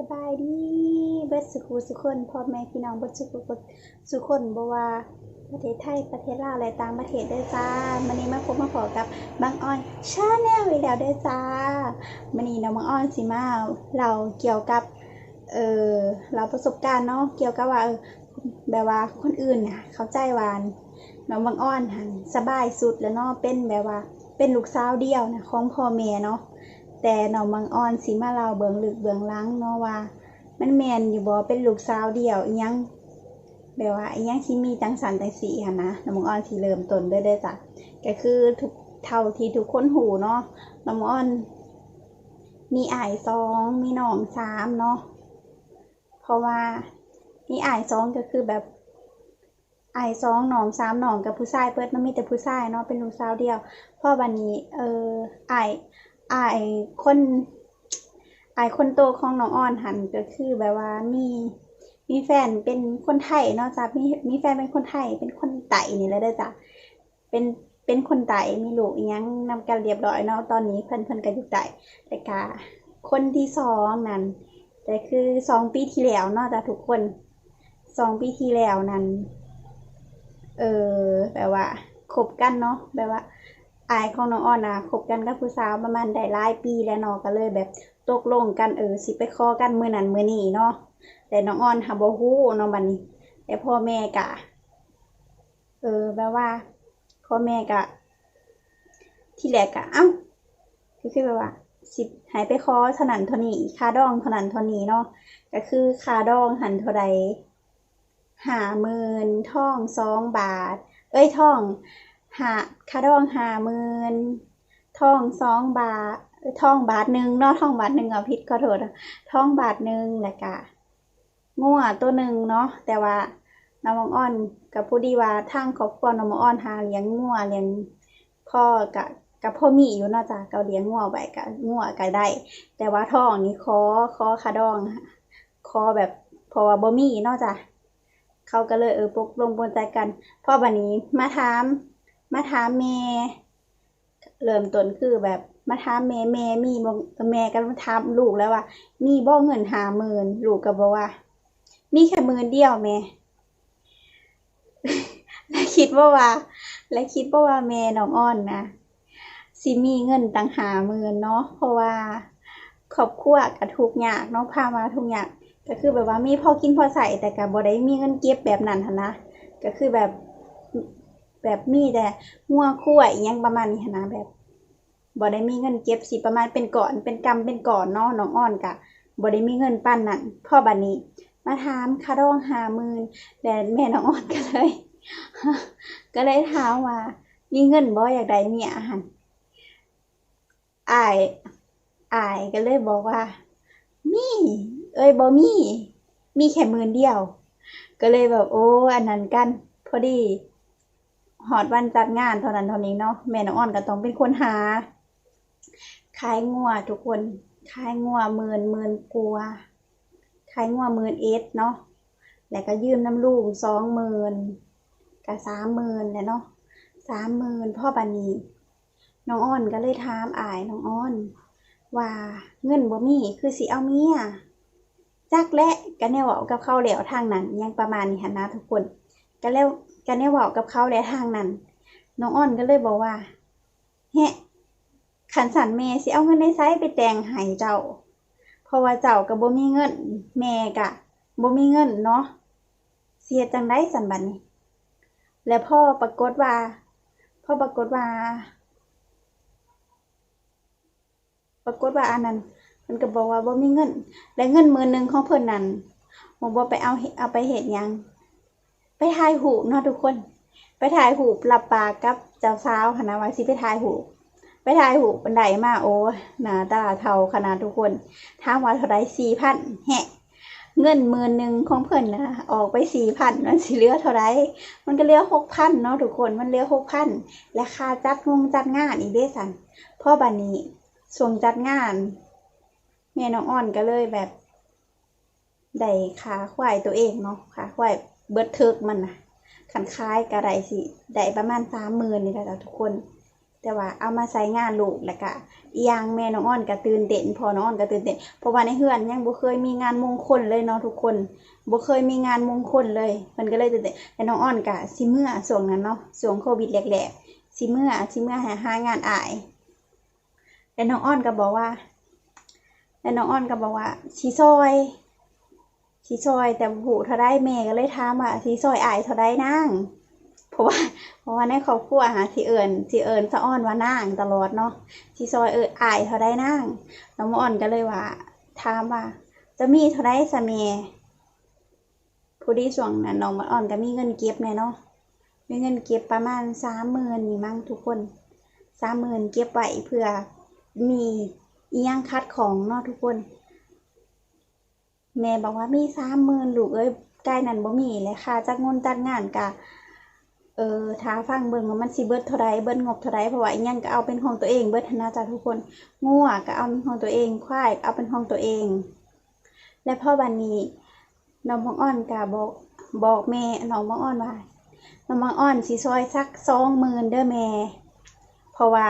สบายดีเบิดสุขุสุขคนพ่อแม่พี่น้องเบิดสุขุสุขคนบ่ว่าประเทศไทยประเทศลาวและต่างประเทศได้จ้ามื้อนี้มาพบมาพอกับบางอ้อนชาแนลอีกแล้วได้จ้ามื้อนี้น้องบางอ้อนสิมาเราเกี่ยวกับเออเราประสบการณ์เนาะเกี่ยวกับว่าแบบว่าคนอื่นน่ะเขาใจวาน้องบางอ้อนหันสบายสุดแล้วเนาะเป็นแบบว่าเป็นลูกสาวเดียวนะของพ่อแม่เนาะ แต่น้องบางอ่อนสิมาเล่าเบื้องลึกเบื้องหลังเนาะว่า มันแมนอยู่บ่เป็นลูกสาวเดียวอีหยังแบบว่าอีหยังที่มีจังสันจังสีหั่นนะน้องบางอ่อนสิเริ่มต้นด้วยเด้จ้ะก็คือทุกเท่าที่ทุกคนหูเนาะน้องบางอ่อน มีอ้ายสองมีน้องสามเนาะเพราะว่ามีอ้ายสองก็คือแบบไอ้ายสองหนองสามหนองกับผู้ชายเปิดมันมีแต่ผู้ชายเนาะเป็นลูกสาวเดียวพราะวันนี้เอออ้าย อายคนอายคนโตของน้องอ่อนหันก็คือแบบว่ามีมีแฟนเป็นคนไทยเนาะจ้ะมีมีแฟนเป็นคนไทย เป็นคนไต่นี่และเด้จ้ะเป็นเป็นคนไต่มีลูกอีหยังนำกันเรียบร้อยเนาะตอนนี้เพิ่นเพิ่นก็อยู่ไต่แต่กะคนที่สองนั่นแต่คือสองปีที่แล้วเนาะจ้ะทุกคนสองปีที่แล้วนั้น เออแบบว่าคบกันเนาะแบบว่า อายของน้องอ้อนนะคบกันกับผู้สาวประมาณได้หลายปีแล้วเนาะก็เลยแบบตกลงกันเออสิไปขอกันมื้อนั้นมื้อนี้เนาะแต่น้องอ้อนหาบ่ฮู้เนาะบัดนี้ แต่พ่อแม่กะ เออแบบว่า พ่อแม่กะ ที่แรกกะ เอ้าก็คือแบบว่า สิหายไปขอเท่านั้นเท่านี้ค่าดองเท่านั้นเท่านี้เนาะก็คือค่าดองหันเท่าใดห้าหมื่นท่องสองบาท เอ้ยท่อง หาค่าดองหาหมื่นท่องสองบาทเอ้ยทองบาทหนึ่งเนาะท่องบาทหนึ่งเอาผิดขอโทษนะทองบาทหนึ่งแหล้วก็งัวตัวหนึ่งเนาะแต่ว่าน้องอ้อนกับผู้ดีว่าทางครอบครัวน้องอ้อนหาเลี้ยงงัวเลี้ยงพ่อกับกับพ่อมีอยู่เนาะจ้ะก็เลี้ยงงัวไว้กับงัวก็ได้ แต่ว่าทองนี่ขอขอคาดองขอแบบพราะว่าบ่มีเนาะจ้ะเขาก็เลยเออปกลงบนใจกันพ่อบัดนี้มาถาม มาถามแม่เริ่มต้นคือแบบมาถามแม่แม่มีบ่แม่ก็มาถามลูกแล้วว่า มีบ่เงินหาหมื่นลูกก็บอกว่า มีแค่หมื่นเดียวแม่และคิดว่าว่า และคิดว่าว่าแม่น้องอ้อนนะสิมีเงินตั้งหาหมื่นเนาะเพราะว่าครอบครัวก็ทุกข์ยากเนาะพามาทุกข์ยากก็คือแบบว่ามีพอกินพอใส่แต่ก็บ่ได้มีเงินเก็บแบบนั้นนะก็คือแบบ แบบมีแต่งัวคุ้ยอิหยังประมาณนี้หั้นนะแบบบ่ได้มีเงินเก็บสิประมาณเป็นก่อนเป็นกำเป็นก่อนเนาะน้องอ้อนกะบ่ได้มีเงินปานนั้นพ่อบัดนี้ มาถามค่าดองหาหมื่นแต่แม่น้องอ้อนก็เลย ก็เลยถามว่ามีเงินบ่อยากได้เมียหันอ้ายอ้ายก็เลยบอกว่า มี เอ้ยบ่มี มีแค่หมื่นเดียว ก็เลยแบบโอ้อันนั้นกัน พอดี หอดวันจัดงานเท่านั้นเท่านี้เนาะแม่น้องอ่อนก็ต้องเป็นคนหาขายงัวทุกคนขายงัวหมื่นหมื่นกว่าขายงัวหมื่นเอสเนาะแล้วก็ยืมน้ำลูกสองหมื่นกับสามหมื่นแหละเนาะสามหมื่นพ่อบันนี้น้องอ้อนก็เลยถามอายน้องอ้อน ว่าเงินบ่มีคือสิเอาเมียจักและก็แนวเว้ากับเขาแล้วทางนั้นยังประมาณนี้หันนะทุกคนก็แล้ว ก็แนวเว้ากับเขาแล้วทางนั้นน้องอ้อนก็เลยบอกว่าแฮะขันสันแม่สิเอาเงินในไซไปแต่งให้เจ้า เพราะว่าเจ้าก็บ่มีเงิน แม่ก็บ่มีเงินเนาะเสียจังได๋สันบันี้แล้วพ่อปรากฏว่า พ่อปรากฏว่า ปรากฏว่าอันนั้นมันก็บอกว่าบ่มีเงิน และเงินมื่นหนึงของเพิ่นนั้นบ่บ่ไปเอาเอาไปเฮ็ดยัง ไปถ่ายรูเนาะทุกคน ไปถ่ายรูปรับปากกับเจ้าสาวหั้นนะวาสิไปถ่ายรูไปถ่ายรูปบันไดมาโอ้หนาตาเฒ่าขนาดทุกคนถามว่าเท่าใด4,000แฮะเงินหมื่นหนึ่งของเพิ่อนนะออกไป4,000มันสิเหลือเท่าไรมันก็เหลือ6,000เนาะทุกคนมันเหลือ6,000และค่าจัดงงจัดงานอีกเด้ซั่นพ่อบัดนี้ช่วงจัดงานแม่น้องอ่อนก็เลยแบบได้ขาควายตัวเองเนาะขาควาย เบิดเทิกมันนะขันคายก็ไดสิได้ประมาณสามหมื่นนี่แหละจ้ะทุกคน แต่ว่าเอามาใช้งานลูกแล้วก็อย่างแม่น้องอ้อนก็ตื่นเต้นพอน้องอ้อนก็ตื่นเต้นเพราะว่าในเฮือนยังบ่เคยมีงานมงคลเลยเนาะทุกคนบ่เคยมีงานมงคลเลยมันก็เลยตื่นเต้นแต่น้องอ้อนก็สิเมื่อช่วงนั้นเนาะช่วงโควิดแรกๆสิเมื่อสิเมื่อหาหางานอายแต่น้องอ้อนก็บอกว่าแต่น้องอ้อนก็บอกว่าสิซอย สิซอยแต่บ่ฮู้เท่าใดแม่ก็เลยถามว่าสิซอยอายเท่าใดนางเพราะว่าเพราะว่าในครอบครัวหาสิเอิญสิเอิญสะอ้อนว่านางตลอดเนาะสิซอยเอิญอายเท่าได้นางน้องมออนก็เลยว่าถามว่า จะมีเท่าได้สเมผู้ดีช่วงนั้นน้องมออนก็มีเงินเก็บแน่เนาะมีเงินเก็บประมาณสามหมื่นนี่มั้งทุกคนสามหมื่นเก็บไว้เพื่อมีอียงคัดของเนาะทุกคน แม่บอกว่ามีสามหมื่นลูกเอ้ยใกล้นั้นบ่มีเลยค่ะจากงนจัดงานกะเออท้าฟังเบิ่งว่ามันสิเบิดเท่าไรเบิดงบเท่าไรเพราะว่าอิหยังก็เอาเป็นของตัวเองเบิดหั้นนะจ๊ะทุกคนงัวก็เอาเป็นของตัวเองควายเอาเป็นของตัวเอง และพ่อบันนี้น้องบางอ้อนก็บอกบอกแม่น้องบางอ้อนว่าน้องบางอ้อนสิซอยสักสองหมื่นเด้อแม่เพราะว่า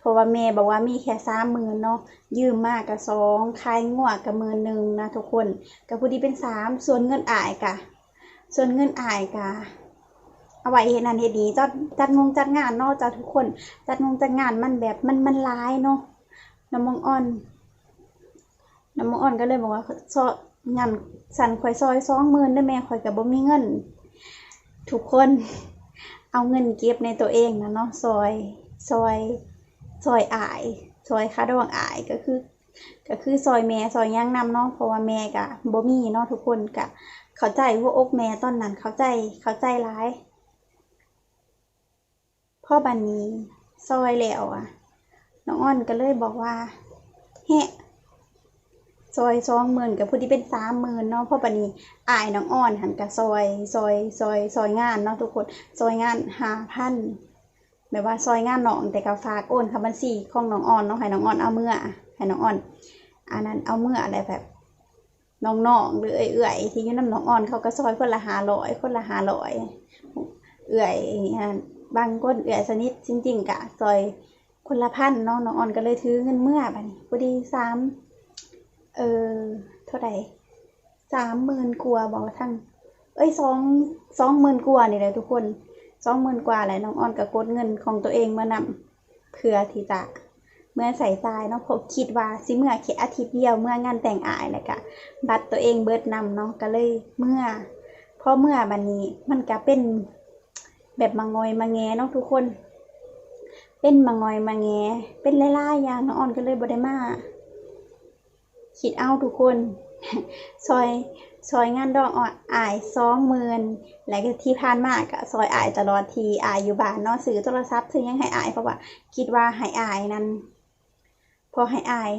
เพราะว่าแม่บอกว่ามีแค่สามหมื่นเนาะยืมมากกับสองคายงัวกับหมื่นหนึ่งนะทุกคนกับผู้ที่เป็นสามส่วนเงินอายกะ ส่วนเงินอายกะเอาไว้เฮ็ดนั่นเฮ็ดนี้จัดจัดงงจัดงานเนาะจ้ะทุกคน จัดงงจัดงานมันแบบมันมันร้ายเนาะน้ำมองอ่อนน้ำมองอ่อนก็เลยบอกว่าซองานสั่นข่อยซอยสองหมื่นได้แม่ข่อยกับบ่มีเงิน ทุกคนเอาเงินเก็บในตัวเองนะเนาะซอยซอย ซอยอายซอยค่าดองอายก็คือ ก็คือซอยแม่ซอยย่างนำเนาะเพราะว่าแม่กะบ่มีเนาะทุกคนกะเข้าใจหัวอกแม่ตอนนั้นเข้าใจเข้าใจร้ายพ่อบันนี้ซอยแล้วอะน้องอ้อนก็เลยบอกว่าเฮะซอยสองหมื่นกับผู้ที่เป็นสามหมื่นเนาะพ่อบันนี้อายน้องอ้อนหันกับซอย ซอย ซอย ซอยงานเนาะทุกคน ซอยงานห้าพัน แบบว่าซอยงานน้องแต่ก็ฝากโอนคำบัญชีของน้องอ้อนเนาะให้น้องอ้อนเอาเมื่อให้น้องอ้อนอันนั้นเอาเมื่ออะไรแบบน้องๆหรือเอื่อยๆที่อยู่น้ำน้องอ่อนเขาก็ซอยคนละหาร้อยคนละหาร้อยเอื่อยบางคนเอื่อยสนิทจริงๆกะซอยคนละพันเนาะน้องอ่อนก็เลยถือเงินเมื่อบัดนี้พอดีสามเออเท่าไหร่สามหมื่นกัวบอกว่าท่านเอ้ยสองสองหมื่นกัวนี่แหละทุกคน สองหมื่นกว่าแหละน้องอ่อนก็กดเงินของตัวเองมานำเพื่อที่จะเมื่อใส่ใจเนาะผมคิดว่าสิเมื่อแค่อาทิตย์เดียวเมื่องานแต่งอายแล้วก็บัตรตัวเองเบิดนำเนาะก็เลยเมื่อพราะเมื่อบันนี้มันก็เป็นแบบมางอยมาแงเนาะทุกคน เป็นมางอยมาแงเป็นหลายๆอย่างน้องอ่อนก็เลยบ่ได้มาคิดเอาทุกคนซอย ซอยงานดอกอ่อนอายสองหมื่นแล้วก็ที่ผ่านมาก็ซอยอายตลอดทีอายอยู่บ้านเนาะซื้อโทรศัพท์ซื้อยังให้อายเพราะว่า คิดว่าให้อายนั้นพอให้อาย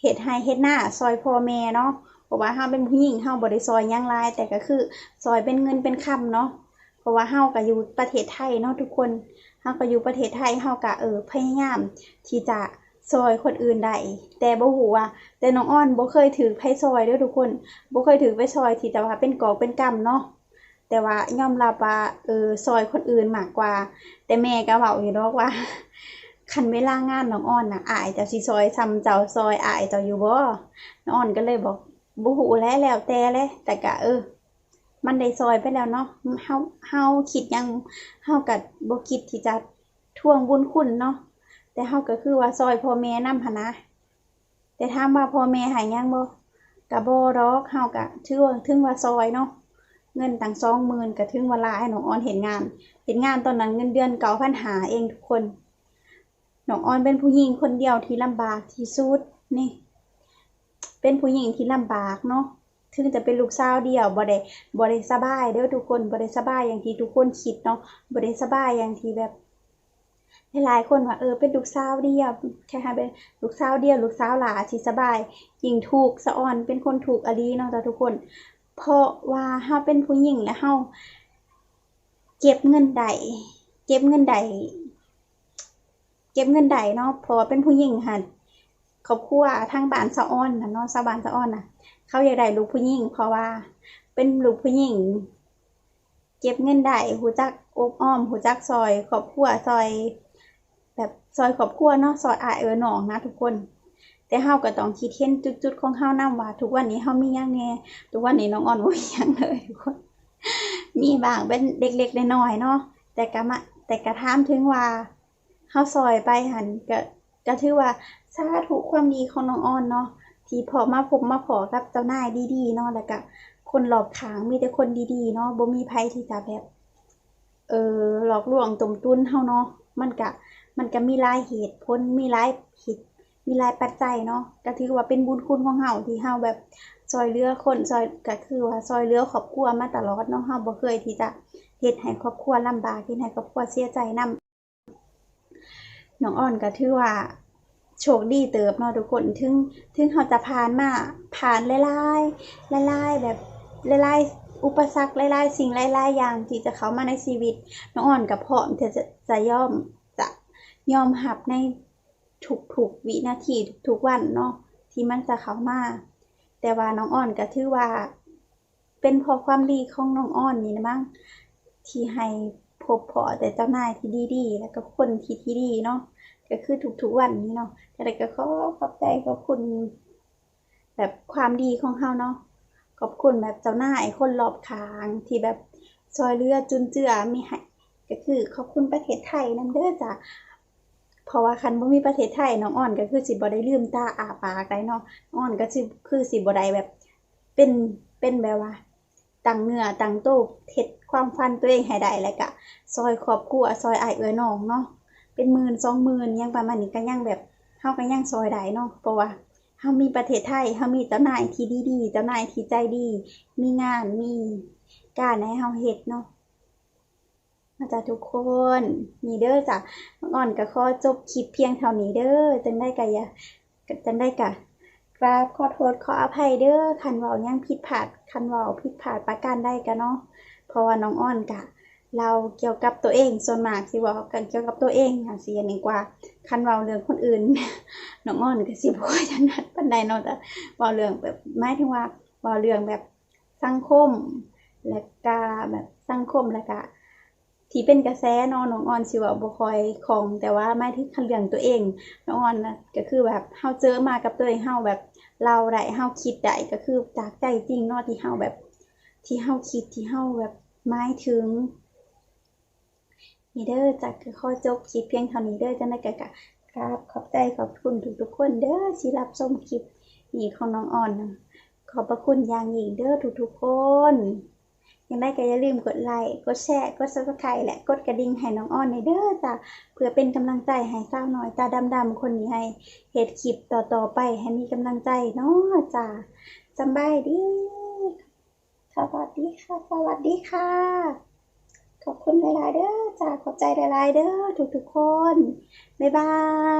เฮ็ดให้เฮ็ดหน้าซอยพ่อแม่เนาะเพราะว่าเฮาเป็นผู้หญิงเฮาบ่ได้ซอยยังหลาย แต่ก็คือซอยเป็นเงินเป็นคำเนาะเพราะว่าเฮาก็อยู่ประเทศไทยเนาะทุกคนเฮาก็อยู่ประเทศไทยเฮาก็เออพยายามที่จะ ซอยคนอื่นได้แต่บ่ฮู้ว่าแต่น้องอ้อนบ่เคยถือไผซอยด้อทุกคนบ่เคยถือไผซอยที่แต่ว่าเป็นกอกเป็นกำเนาะแต่ว่ายอมรับว่าเออซอยคนอื่นมากกว่า แต่แม่ก็เว้าอยู่ดอกว่าคันเวลางานน้องอ้อนนะอายเจ้าสิซอยซำเจ้าซอยอายเจ้าอยู่บ่น้องอ้อนก็เลยบอกบ่ฮู้แล้วแล้วแต่แหละแต่ก็เออ มันได้ซอยไปแล้วเนาะเฮาเฮาคิดยังเฮาก็บ่คิดที่จะทวงบุญคุณเนาะ แต่เฮาก็คือว่าซอยพ่อแม่นำหันนะแต่ถามว่าพ่อแม่ห้หยังบ่ก็บ่ดอกเฮาก็ถือว่าถึงว่าซอยเนาะเงินตั้ง20,000ก็ถึงเวลาให้น้องอ้อนเห็นงาน เห็นงานตอนนั้นเงินเดือน9,500เองทุกคนน้องออนเป็นผู้หญิงคนเดียวที่ลำบากที่สุดนี่ เป็นผู้หญิงที่ลำบากเนาะถึงจะเป็นลูกสาวเดียวบ่ได้บ่ได้สบายเด้อทุกคนบ่ได้สบายอย่างที่ทุกคนคิดเนาะบ่ได้สบายอย่างที่แบบ หลายคนว่าเออเป็นลูกสาวเดียวแค่เป็นลูกสาวเดียวลูกสาวหลาสิสบายยิงถูกสะออนเป็นคนถูกอลีเนาะจ้ะทุกคน เพราะว่าเฮาเป็นผู้หญิงและเฮาเก็บเงินได้เก็บเงินได้เก็บเงินได้เนาะเพราะว่าเป็นผู้หญิงหั่นครอบครัวทางบ้านสะออนนะเนาะชาวบ้านสะออนน่ะเขาอยากได้ลูกผู้หญิงเพราะว่าเป็นลูกผู้หญิงเก็บเงินได้หูจักออบอ้อมหูจักซอยครอบครัวซอย แบบซอยครอบครัวเนาะซอยอายเอ๋อน้องนะทุกคน แต่เฮาก็ต้องคิดเห็นจุดๆของเฮานำว่า ทุกวันนี้เฮามียังแหน่ทุกวันนี้น้องอ่อนบ่มียังเลยทุกคน มีบ้างเป็นเล็กๆน้อยๆเนาะแต่ก็มาแต่ก็ถามถึงว่าเฮาซอยไปหันก็ก็ถือว่าสาธุความดีของน้องอ่อนเนาะที่พอมาพบมาพอกับเจ้านายดีๆเนาะแล้วก็คนรอบข้างมีแต่คนดีๆเนาะบ่มีไผที่จะแบบ เออหลอกลวงตมตุ้นเฮาเนาะมันก็ มันก็มีหลายเหตุผลมีหลายเหตุมีหลายปัจจัยเนาะก็ถือว่าเป็นบุญคุณของเฮาที่เฮาแบบซอยเลือคนซอยก็คือว่าซอยเลือครอบครัวมาตลอดเนาะเฮาบ่เคยที่จะเฮ็ดให้ครอบครัวลำบากเฮ็ดให้ครอบครัวเสียใจนำน้องอ้อนก็ถือว่าโชคดีเติบเนาะทุกคนถึงถึงเฮาจะผ่านมาผ่านหลายๆหลายๆแบบหลายๆอุปสรรคหลายๆสิ่งหลายๆอย่างที่จะเข้ามาในชีวิต น้องอ่อนกับพร้อมที่จะจะยอม ยอมหับในทุกๆวินาทีทุกๆวันเนาะที่มันจะเข้ามาแต่ว่าน้องอ่อนก็ถือว่า เป็นเพราะความดีของน้องอ่อนนี่นะมั้งที่ให้พบเพาะแต่เจ้านายที่ดีๆ แล้วก็คนที่ที่ดีเนาะก็คือทุกๆวันนี้เนาะแต่ก็ขอขอบใจขอบคุณ แบบความดีของเฮาเนาะขอบคุณแบบเจ้านายคนรอบข้างที่แบบซอยเรือจุนเจือมีให้ก็คือขอบคุณประเทศไทยนำเด้อจ้ะ เพราะว่าคันบ่มีประเทศไทยน้องอ่อนก็คือสิบ่ได้ลืมตาอาปากได้เนาะน้องอ่อนก็สิคือสิบ่ได้แบบ เป็นเป็นแบบว่าตั้งเนื้อตั้งตัวเฮ็ดความฝันตัวเองให้ได้แล้วก็ซอยครอบครัวซอยไอ้เอ๋ยน้องเนาะเป็นหมื่นสองหมื่นยังประมาณนี้ก็ยังแบบเฮาก็ยังซอยได้เนาะเพราะว่าเฮามีประเทศไทยเฮามีเจ้านายที่ดีๆเจ้านายที่ใจดี มีงานมีการให้เฮาเฮ็ดเนาะ มาจ้ะทุกคนนี่เด้อจ้ะองอ่อนก็ขอจบคลิปเพียงเท่านี้เด้อจังได้ก็อย่าจังได้ก็กราบขอโทษขออภัยเด้อคันเว้าหยังผิดพลาดคันเว้าผิดพลาดประการใดก็เนาะเพราะว่าน้องอ่อนก็เราเกี่ยวกับตัวเองส่วนมากสิว้ากันเกี่ยวกับตัวเองค่ะสิอันนี้กว่าคันเว้าเรื่องคนอื่นน้องอ่อนก็สิบ่ค่อยถนัดปานใดเนาะแต่เว้าเรื่องแบบหมายถึงว่าเว้าเรื่องแบบสังคม และก็แบบสังคมแล้วก็ ที่เป็นกระแสเนาะน้องออนสิว่าบ่คอยคล่อง แต่ว่าหมายถึงคันเรื่องตัวเอง น้องออนนะก็คือแบบเฮาเจอมากับตัวเองเฮาแบบเราได้เฮาคิดได้ก็คือจากใจจริงเนาะที่เฮาแบบ ที่เฮาคิดที่เฮาแบบหมายถึงนี่เด้อจากข้อจบคลิปเพียงเท่านี้เด้อจังได๋ก็ก็ครับขอบใจขอบคุณทุกๆคนเด้อที่รับชมคลิปนี้ของน้องออนนะขอบพระคุณอย่างยิ่งเด้อทุกๆคน ยังได้ก็อย่าลืมกดไลค์ กดแชร์ กด subscribe และกดกระดิ่งให้น้องอ้อนในเด้อจ้ะ เพื่อเป็นกำลังใจให้สาวน้อยตาดำๆคนนี้ให้เฮ็ดคลิปต่อๆไปให้มีกำลังใจเนาะจ้ะสำบายดี สวัสดีค่ะ สวัสดีค่ะ ขอบคุณหลายๆเด้อจ้ะ ขอบใจหลายๆเด้อทุกๆคน บ๊ายบาย